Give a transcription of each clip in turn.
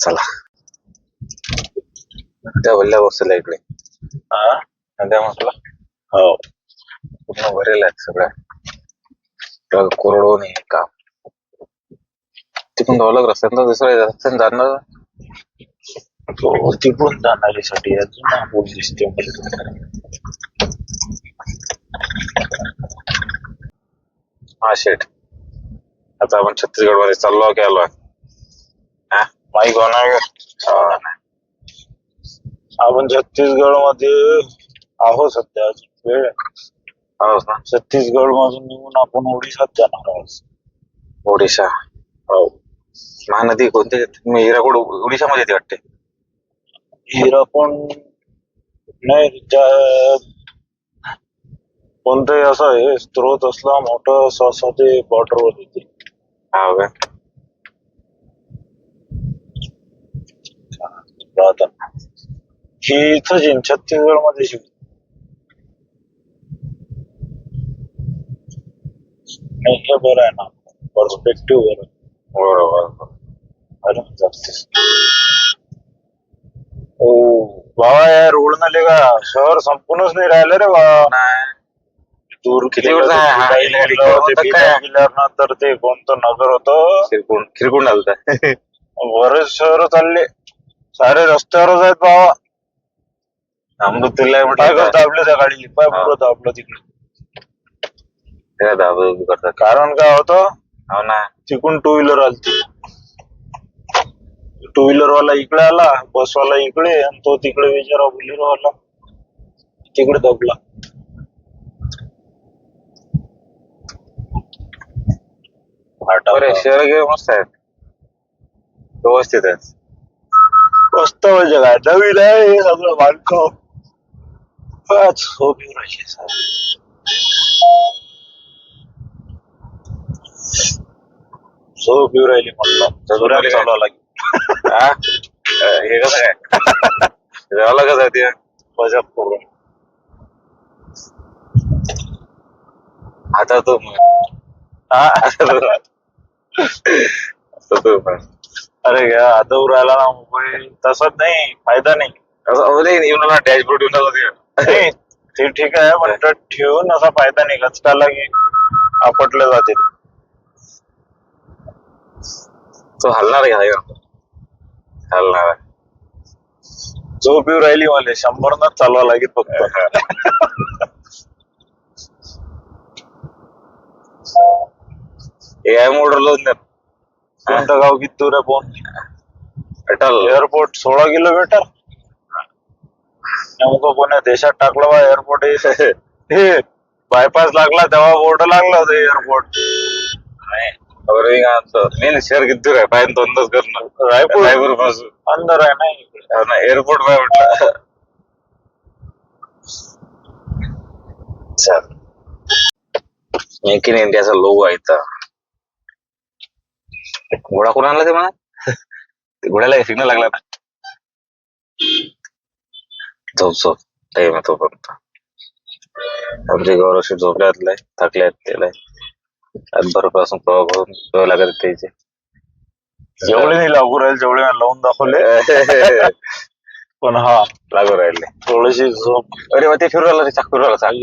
चला. त्या वल्ल्या बसला इकडे. हा? नद्या म्हटलं हो. पूर्ण भरेल आहेत सगळ्या. कोरडो नाही काम. तिकडून धावलं रस्त्यानं दुसऱ्या रस्त्यानं जाणार हो, तिकडून जाणारीसाठी अजून आंबोल दिसते हा शेठ आता आपण छत्तीसगडमध्ये चाललो की आलोय हा आहे. का? आपण छत्तीसगडमध्ये आहोत सध्या. वेळ आहे. ना छत्तीसगड मधून निघून आपण ओडिशात जाणार आहोत. ओडिशा. हो. महानदी कोणती मी हिराकोड ओडिशामध्ये येते वाटते. हिरापण नाही त्या कोणतंही असं आहे स्त्रोत असला मोठं सहसा ते बॉर्डरवर येते. हा का राहतात ही येईन छत्तीसगडमध्ये नाही हे बरं आहे ना पर्स्पेक्टिव्ह बरं बरोबर अरे जास्तीस ओ बाबा यार उडणं का शहर संपूर्णच नाही राहिलं रे बाबा दूर किती वर्ष आहे? हा, होतं काय? नंतर ते कोणतं नगर होतं खिरकुंड खिरकुंड आलता बरेच शहर चालले सारे रस्त्यावरच आहेत बाबा. अमृत तुला काय म्हटलं करता आपल्या त्या गाडीली? पाय हा. पुरं दाबलं तिकडे. दाबदुबी करतात. कारण काय होतं? हो ना. तिकडून टू व्हीलर आलती. टू व्हीलर वाला इकडे आला बस वाला इकडे आणि तो तिकडे बिचारा बुलेरो वाला तिकडे दबला. बरे शहर गे मस्त आहेत. व्यवस्थित आहेत. मस्त म्हणजे काय नवीन आहे हे सगळं बांधकाम. राहिली सारी. झोप येऊ राहिली म्हटलं जोरात? चालवा लागेल हा? अं, हे कसं काय जेवायला कसं आहे ते? मजा करून आता तू हा? असं तू पण अरे घ्या आता राहिला ना मोबाईल तसंच नाही फायदा नाही। असं येऊन डॅशबोर्ड येऊन ते. नाही, ते ठीक आहे पण ते ठेवून असा फायदा नाही गचकाला की आपटलं जाते ते. तो हलणार आहे का हलणार आहे झोप येऊ राहिली मला शंभर न चालवा लागेल फक्त। ए आय मोडलो कोणतं गाव किती दूर आहे फोन अटल एअरपोर्ट सोळा किलोमीटर नेमकं कोण्या देशात टाकलं बा एअरपोर्ट हे. बायपास लागला तेव्हा बोर्ड लागला होता एअरपोर्ट मेन शहर किती दूर आहे? पाहिजे तो अंदाज करणं रायपूर. रायपूरपासून. अंदर आहे ना एअरपोर्ट काय म्हटलं. मेक इन इंडियाचा लोगो आहे इथं. घोडा कोण आणला ते म्हणा? ते घोड्याला सिग्नल लागला. ना झोप झोप. टाइम आहे तोपर्यंत. आमचे गौरवशी झोपल्यातलाय थकले असलेलं आज बरोबर प्रवाह करून ठेवावं लागत त्याचे. जेवढे नाही लागू राहील जेवढे लावून दाखवले. पण हा लागू राहिले. थोडीशी झोप. अरे मग ते फिरवलं रे चाक फिरवलं चाक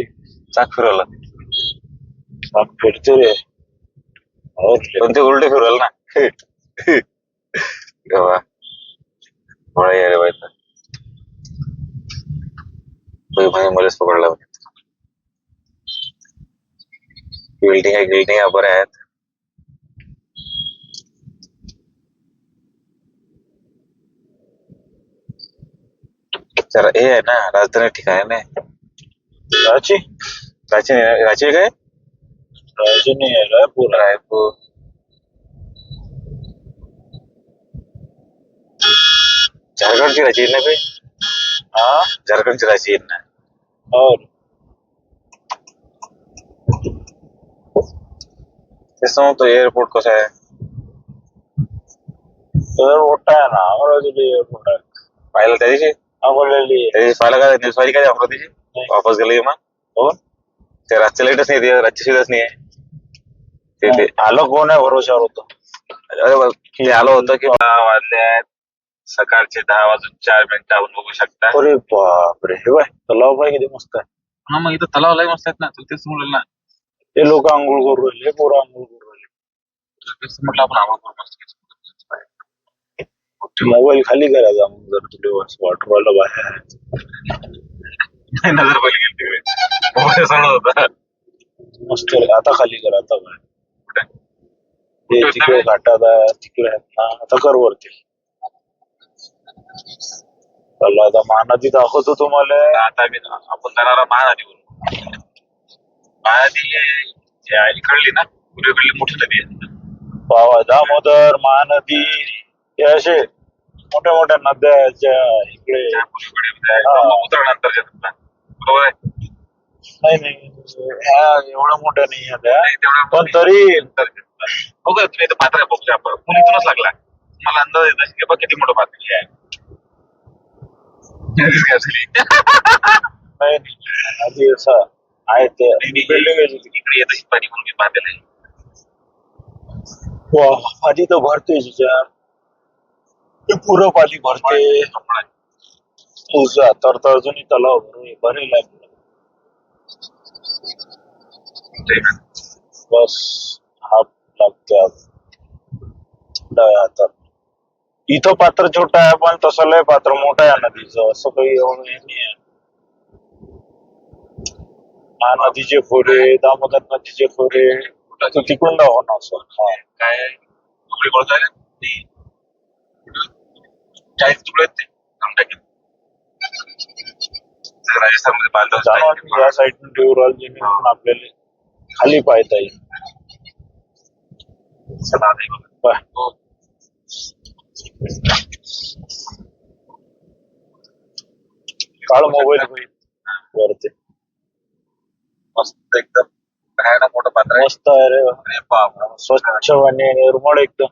चाक फिरवलं बाप फिरते रे. पण ते उलट फिरवलं ना. गवा मला ये रे बाई तो म्हणजे मलाच पकडला बिल्डिंग आहे बिल्डिंग आहे बऱ्या आहेत हे आहे ना राजधानी ठिकाण आहे रांची रांची रांची काय रांची नाही आहे रायपूर. रायपूर झारखंडची रांची आहे ना काही हा झारखंडची रांची आहे ना और? तेच म्हणतो एअरपोर्ट कसं आहे? एअरपोर्ट आहे ना अमरावती एअरपोर्ट आहे. पाहिलं त्या दिवशी? अकोल्याली त्या दिवशी पाहिलं का न्यूज पाहिली का अमरावतीची? नाही. वापस गेले मग? हो ते रातच्या लाईटच नाही ते रातची सुविधाच नाही आहे. ते ते आलं कोण आहे भरोशावर होतं? अरे बा, ते आलं होतं की बा, वाजले आहेत. सकाळचे दहा वाजून चार मिनिटं आपण बघू शकता. अरे बापरे हे बाय तलाव पाय किती मस्त आहे. हा मग इथं तलाव लय मस्त आहेत ना तुला तेच म्हणलं ना. हे लोक आंघोळ करू राहिले पोरं आंघोळ करू राहिले. तेच म्हटलं आपण आंघोळ करू मस्त. मोबाईल खाली करायचा मग जर तुला वाटर राहिलं बाहेर. नजर पहिले गेली तिकडे मोबाईल समोर होता. मस्त आहे. आता खाली करा आता बाहेर? ते तिकडे घाटात आहे तिकडे आहेत ना आता कर वरती. चला आता महानदी दाखवतो तुम्हाला. आता आम्ही आपण जाणार महानदीवरून महानदी इकडली ना पूर्वेकडली मोठी नदी आहे पावा दामोदर महानदी हे असे मोठ्या मोठ्या नद्या आहेत ज्या इकडे. बरोबर आहे? नाही नाही. ह्या एवढ्या मोठ्या नाही आहेत. पण तरी का तुम्ही पात्र बघू आपण. पूल इथूनच लागला. मला अंदाज येत बघ किती मोठं पात्र आहे. नदीच काय झाली? नाही आहे ते बिल्डिंग इकडे येतं पाणी म्हणून मी आहे आधी तर भरते तिच्या पुरं पाणी भरते तुझा तर तर अजूनही तलाव भरून भरेल बस हात लागते आता इथं पात्र छोटं आहे पण तसं लय पात्र मोठं आहे नदीचं असं काही एवढं हे नाही आहे. हा नदीचे खोरे दामोदर नदीचे खोरे तू तिकडून दाखव ना असं. हा. काय तुकडे कोणतं आहे? ते चाळीस तुकडे आहेत ते? आमच्या राजस्थानमध्ये बांधलं जाणून या साईडून ठेवून जेणेकरून आपल्याला खाली पाहता येईल. चला बघ. हो. काळ मोबाईल होईल वरती. मस्त एकदम. राहायला मोठं पात्र मस्त आहे रे. अरे बाप स्वच्छ आणि निर्मळ एकदम.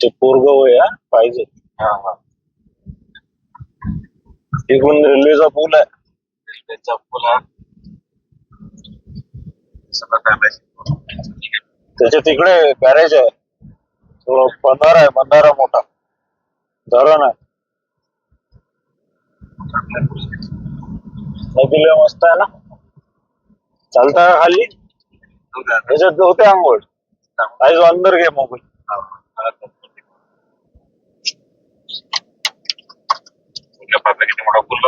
ते पोरग होय हा? पाहिजे. हा हा. इकडून रेल्वेचा पूल आहे. रेल्वेचा पुला सगळं काय माहिती. त्याच्या तिकडे गॅरेज आहे. तो बंधारा आहे बंधारा मोठा. धरण आहे. नदीला मस्त आहे ना? चालता खाली? त्याच्यात होते आंघोळ. आज अंदर घे मोबाईल. हा, मला किती मोठा पूल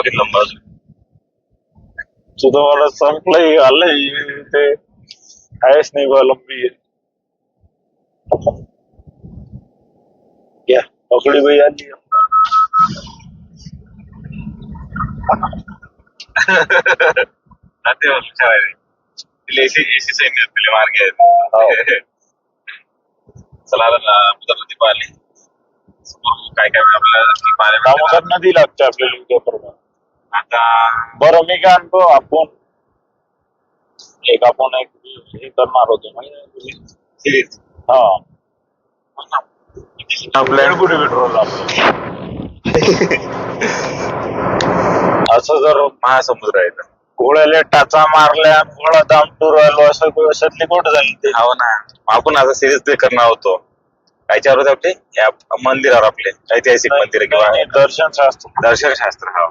तुझं मला संपलंय आलंय. ते आहेच नाही लंबी लंबी घ्या पकडी बाई आली एसी एसी सैन्य तिला मार्गे हो. आहेत चला आता मुदत नदी पाहिली काय काय आपल्याला ती पाहायला दामोदर ना. नदी लागते आपल्याला उद्या परवा आता बरं मी काय आणतो आपण एक आपण एक हे करणार होतो माहिती आहे तुला? सिरीज हा. आपल्या कुठे पेट्रोल असं जर महासमुद्र आहे. घोड्याला टाचा मारल्या घोडा दामटू राहिलो असं अशातली कुठं झाली ते हो ना. आपण आता सिरीज प्ले करणार होतो. कायच्यावर होते आपले? या मंदिरावर आपले. ऐतिहासिक मंदिर किंवा नाही, दर्शन शास्त्र. दर्शनशास्त्र हा.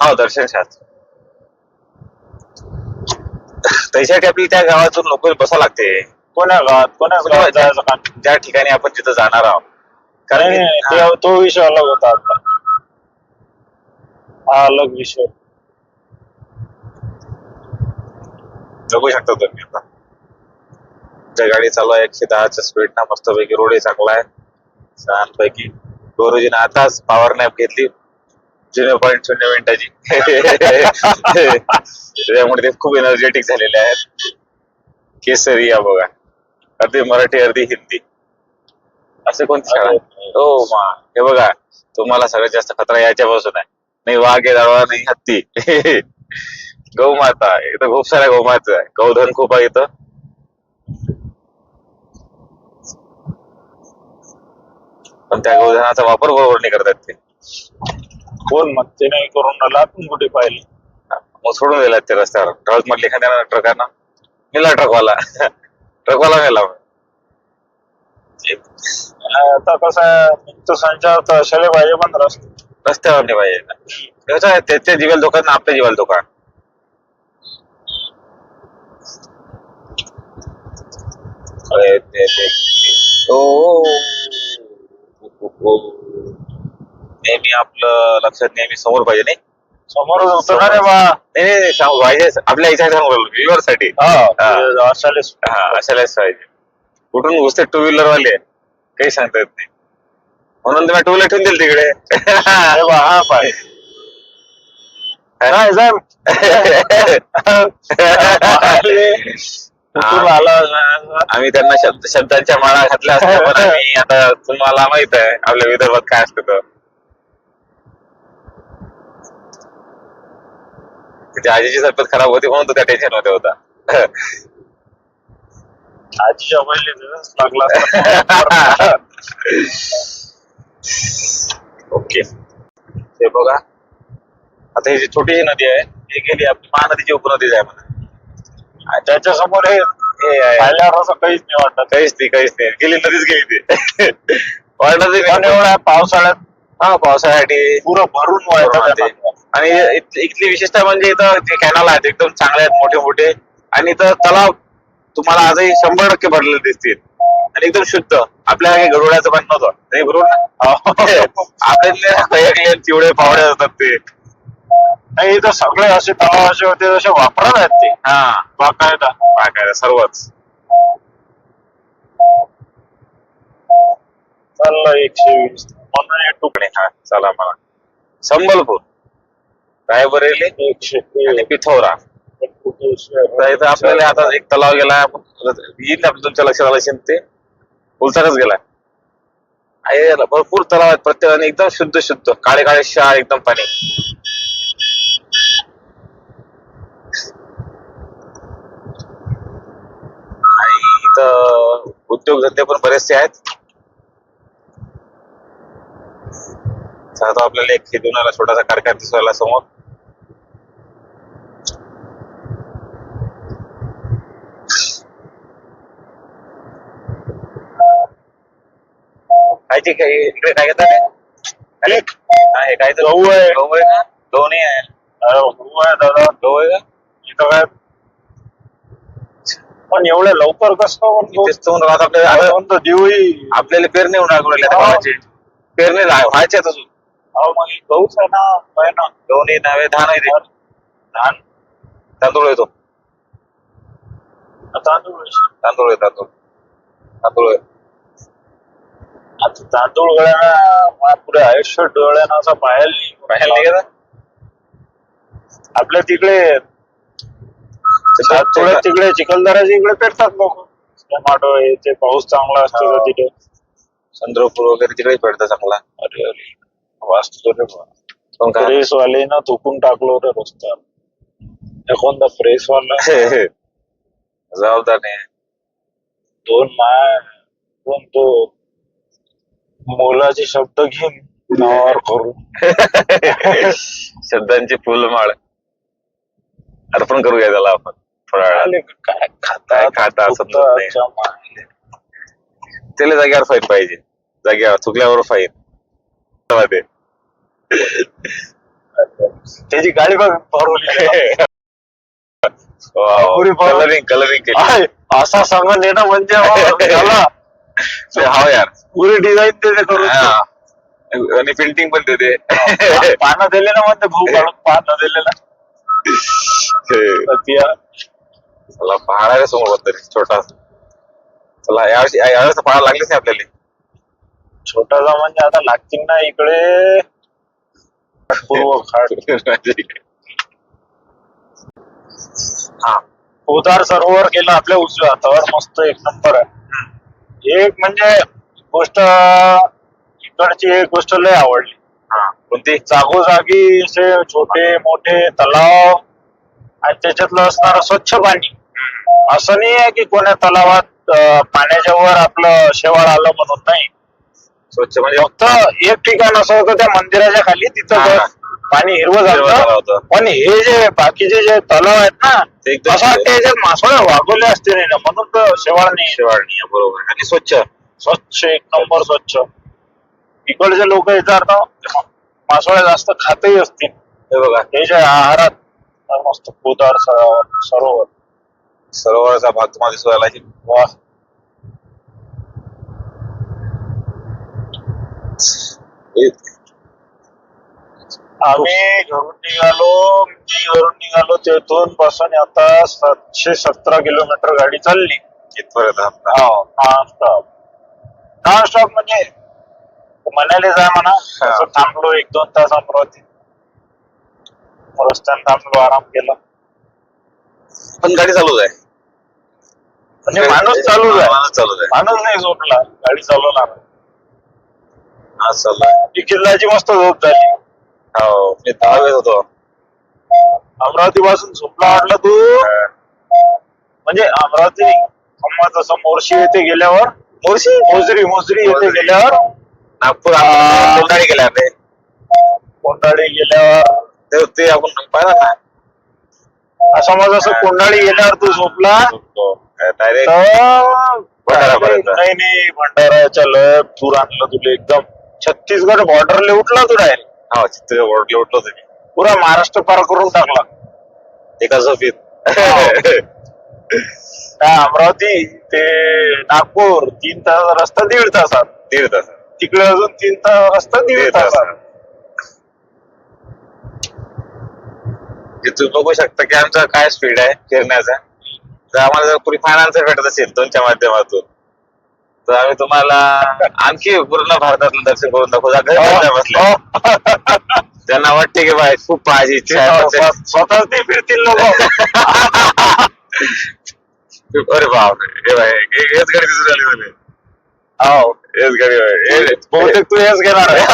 हो दर्शनशास्त्र. त्याच्यासाठी आपल्याला त्या गावातून लोक बसावं लागते. कोण्या गावात कोण्या गावात जायचं काम? ज्या ठिकाणी आपण तिथं जाणार आहोत. कारण नाही, नाही, की- हा, ते- तो विषय अलग होता आपला. हा अलग विषय. बघू शकता तुम्ही आता. त्या गाडी चालू आहे एकशे दहाच्या स्पीड ना मस्तपैकी रोडही चांगला आहे छानपैकी. गुरुजीने आताच पॉवर नॅप घेतली. शून्य पॉईंट शून्य मिनिटाची. त्यामुळे ते खूप एनर्जेटिक झालेले आहेत. केसरी या बघा. अर्धी मराठी अर्धी हिंदी. असे कोणती शाळा? हो मा. हे बघा तुम्हाला सगळ्यात जास्त खतरा याच्यापासून आहे. नाही वाघ आहे दावा नाही हत्ती. गौमाता. इथं खूप साऱ्या गौमाता आहे. गौधन खूप आहे इथं. पण त्या गौधनाचा वापर बरोबर नाही करतात ते. कोण म्हणते नाही करून आपण कुठे पाहिले? मग सोडून दिला ते रस्त्यावर. ट्रक मधले एखाद्या ट्रकांना. मिला ट्रकवाला. ट्रकवाला मेला आता कसं मुक्त संचार तर असायला पाहिजे पण रस्ते रस्त्यावर नाही पाहिजे कसं आहे त्याच्या जीवाला धोका ना आपल्या जीवाला धोका. अरे ते- ते- ते- ओ. नेहमी आपलं लक्षात नेहमी समोर पाहिजे नाही? समोरच उतरणार आहे बा नाही, नाही नाही, सांगू पाहिजे आपल्या इथे सांगू व्ह्युअरसाठी हा हा. हा अशालाच पाहिजे कुठून घुसते टू व्हीलर वाले काही सांगता येत नाही. म्हणून तुम्ही टू व्हीलर ठेवून दिली तिकडे. अरे बा हा पाय. नाही साहेब कुठून आला आम्ही त्यांना शब्द शब्दांच्या माळा घातल्या असत्या पण आम्ही आता तुम्हाला माहीत आहे आपल्या विदर्भात काय असतं तर. त्याची आजीची तब्येत खराब होती म्हणून तो त्या टेन्शनमध्ये होता. आजीच्या पहिले लागला ओके. ते बघा. आता ही जी छोटीशी नदी आहे ही गेली आपली महानदीची उपनदी आहे म्हणा. त्याच्यासमोर हे हे आहे. पाहिल्यावर असं काहीच नाही वाटत. काहीच नाही काहीच नाही. गेली नदीच गेली ती. वाटत पण एवढ्या पावसाळ्यात हा पावसाळ्यासाठी पुरं भरून वाहतं. आणि इथली विशेषता म्हणजे इथं जे कॅनल आहेत एकदम चांगले आहेत मोठे मोठे आणि इथं तलाव तुम्हाला आजही शंभर टक्के भरलेले दिसतील. आणि एकदम शुद्ध. आपल्या काही गरुडाचं पण नव्हतं. बरोबर ना आपल्यातले चिवडे पावडे असतात ते. नाही इथं सगळे असे तलाव असे होते जसे वापरत आहेत ते. हा. बाकायदा काय काय सर्वच. चाललं एकशे वीस. म्हणून हे तुकडे. हा चला मला संबलपूर. रायबरेली आणि पिथोरा तर इथं आपल्याला आता एक तलाव गेला येईल आपल्या तुमच्या लक्षात आलं असेल ते. उलचाकच गेला आहे भरपूर तलाव आहेत प्रत्येकाने. एकदम शुद्ध शुद्ध. काळे काळे शाळ एकदम पाणी. आणि इथं उद्योगधंदे पण बरेचसे आहेत. आता आपल्याला एक खेदुनाला छोटासा कारखाना दिसवायला समोर. ते काय इकडे काय घेतात अरे हा, हे काय तर? गहू आहे. गहू आहे का गहू नाही आहे. अरे हो आहे दादा. गहू आहे का? इथं काय? पण एवढ्या लवकर कसं पण तेच तर म्हणून आता आपल्याला आता आपल्याला पेरणी होऊन लागू राहिल्या हा. गव्हाची पेरणी व्हाय- व्हायच्यात अजून. अहो मग हे गहूच आहे ना? ना? गहू नाही नावे धान आहे ते. धान. तांदूळ येतो तांदूळ तांदूळ आहे तांदूळ. तांदूळ आहे. आता तांदूळ गळ्यानं पुढे आयुष्य डोळ्यानं असं पाहायला पाहायला नाही गेला आपल्या तिकडे थोडं तिकडे चिखलदऱ्याच्या इकडे पेरतात लोक. टमाटो हे ते पाऊस चांगला असतो. तिथे. चंद्रपूर वगैरे तिकडे पडतं चांगला. अरे अरे. वाचतो रे प्रेस वालेनं थुकून टाकलो रे रस्त्यावर. एखादा प्रेस वाला जबाबदार नाही दोन माय दोन तो? मोलाचे शब्द घेऊन नावावर करून शब्दांची फुलमाळ. अर्पण करूया त्याला आपण. आले काय काय खाता खाता समजत नाही. त्याला जाग्यावर फाईन पाहिजे. जाग्यावर चुकल्यावर फाईन ते. त्याची गाडी बघ भरवली कलरिंग कलरिंग केली. असा संघ नेणं म्हणजे झाला हा यार. पुरी डिझाईन देते करून हा. आणि पेंटिंग पण देते. पानं दिले ना म्हणते भाऊ काढून पानं दिले ना सत्या. चला पहाडा रे समोर तरी छोटा. चला या- यावेळेस पहाड लागलीच नाही आपल्याला. छोटासा म्हणजे आता लागतील ना इकडे. पूर्व खाड हा. उदार सरोवर गेलं आपल्या उजव्या हातावर. मस्त एक नंबर आहे. एक म्हणजे गोष्ट इकडची एक गोष्ट लय आवडली. हा. कोणती जागोजागी असे छोटे मोठे तलाव आणि त्याच्यातलं असणारं स्वच्छ पाणी. असं नाही आहे की कोण्या तलावात अं, पाण्याच्या वर आपलं शेवाळ आलं म्हणून नाही. स्वच्छ म्हणजे फक्त एक ठिकाण असं होतं त्या मंदिराच्या खाली तिथं हा. बस. पाणी हिरवं झालं होतं. पण हे जे बाकीचे जे तलाव आहेत ना ते एकदम असं वाटतं याच्यात मासोळ्या वागवल्या असते नाही ना म्हणून तर शेवाळ नाही शेवाळणी आहे, बरोबर. आणि स्वच्छ. स्वच्छ एक नंबर स्वच्छ. इकडचे लोक येतात ना मासोळ्या जास्त खातही असतील. हे बघा. त्याच्या आहारात मस्त पोदार स- सरोवर. सरोवराचा भाग तुम्हाला दिसू राहिला की? वा. हे- आम्ही घरून निघालो मी घरून निघालो तेथून पासून आता सातशे सतरा किलोमीटर गाडी चालली इथपर्यंत. आपला. नॉन स्टॉप नॉन स्टॉप म्हणजे मनाली जाय म्हणा. हा. असं थांबलो एक दोन तास अमरावती. रस्त्याने थांबलो आराम केला. पण गाडी चालूच आहे. म्हणजे माणूस चालू आहे. माणूस चालूच आहे. माणूस नाही झोपला. गाडी चालवणार हा किल्ल्याची मस्त झोप झाली. हो मी होतो. अमरावती पासून झोपला वाटलं तू? म्हणजे अमरावती नाही. जसं मोर्शी येथे गेल्यावर? मोर्शी? मोजरी मोजरी येथे मोजरी. गेल्यावर? नागपूर आपण कोंडाळी गेले आपले कोंडाळी गेल्यावर? ते ते आपण पाहिलं ना. असं मग जसं कोंडाळी गेल्यावर तू झोपला? डायरेक्ट तर भंडारापर्यंत. नाही नाही भंडाराच्या लय पूर आणलं तुला एकदम. छत्तीसगड बॉर्डरले उठला तू डायरेक्ट हा चित्र ओढलं उठलो तुम्ही पुरा महाराष्ट्र पार करून टाकला. एका झोपीत अमरावती ते नागपूर तीन तास रस्ता दीड तासात. दीड तास तिकडे अजून तीन तास रस्ता दीड दीड तासात. तास हे तुम्ही बघू शकता की आमचा काय स्पीड आहे फिरण्याचा. जर आम्हाला जर पुरी फायनान्स भेटत असेल दोनच्या माध्यमातून तर आम्ही तुम्हाला आणखी पूर्ण भारतातलं दर्शन करून दाखवू. जा घरी बसल्या बसल्या. त्यांना वाटते की बाय खूप पाहायची इच्छा आहे पण ते- स्वतः ते फिरतील लोक. अरे बाप हे बाय हे- हेच गाडी दिसून आली. म्हणे हो. हेच गाडी बाय. हे- बहुतेक तू हेच घेणार आहे.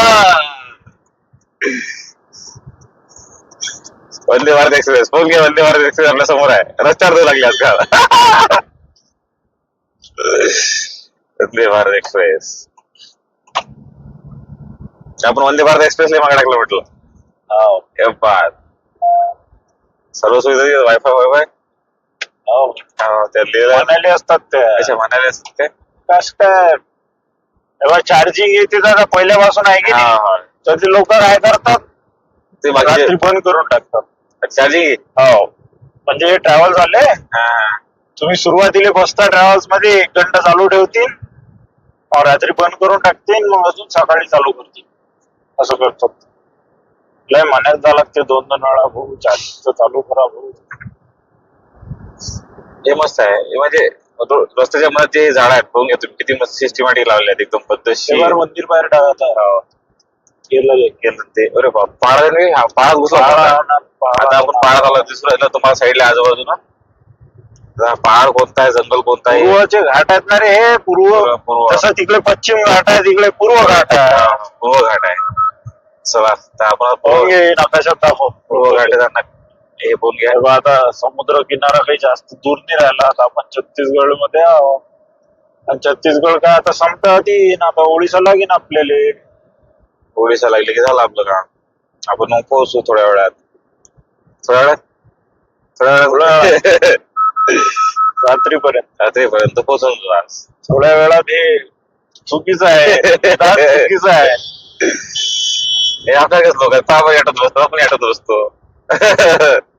वंदे भारत एक्सप्रेस. फोन घे वंदे भारत एक्सप्रेस आपल्यासमोर आहे. रस्त्यावर जाऊ लागले आजकाल वंदे भारत एक्सप्रेस. आपण वंदे भारत एक्सप्रेसला मागे टाकलं म्हटलं. बाद सर्व सुविधा वायफाय वायफाय म्हणाले असतात ते अशा म्हणाले असतात काय कस काय? चार्जिंग येते दादा पहिल्यापासून आहे की तर ते लोक काय करतात ते रात्री बाकी बंद करून टाकतात. चार्जिंग हो म्हणजे ट्रॅव्हल झाले. तुम्ही सुरुवातीला बसता ट्रॅव्हल्समध्ये एक घंटा चालू ठेवतील रात्री बंद करून टाकतील मग अजून सकाळी चालू करतील. असं करतात लय मनात जा लागते दोन दोन वेळा भाऊ चार्जिंग चालू करा भाऊ. हे मस्त आहे. हे म्हणजे रस्त्याच्या मध्ये जे झाड आहेत बघून तुम्ही किती मस्त सिस्टमॅटिक लावले आहेत एकदम पद्धतशीर. मंदिर बाहेर टाकत हो. केलं. केलं ते. अरे बाप पाळा हा पाळा घुसला आता आपण. पाळा आला दिसून राहिला तुम्हाला साईडला आजूबाजूला पहाड कोणता आहे जंगल कोणता आहे? पूर्वचे घाट आहेत ना रे हे पूर्व पूर्व- पूर्व. तसं तिकडे पश्चिम घाट आहे तिकडे पूर्व घाट आहे. हा, पूर्व घाट आहे. चला तर आपण पूर्व हे नकाशात दाखव. पूर्व घाटाचा नक- हे बोल घ्या. तेव्हा आता समुद्र किनारा काही जास्त दूर नाही राहिला. आता आपण छत्तीसगडमध्ये आहो आणि छत्तीसगड काय आता संपता आधी. ना आता ओडिसा लागेन आपल्याला. ओडिशा लागली की झालं आपलं काम. आपण मग पोहोचू थोड्या वेळात. थोड्या वेळात? थोड्या वेळात रात्रीपर्यंत. रात्रीपर्यंत पोहोचवतो आज. थोड्या वेळात हे चुकीचं आहे. तास चुकीचं आहे. हे आपल्याकडेच लोक आहेत पाहा आठवत बसतो आपण आठवत बसतो.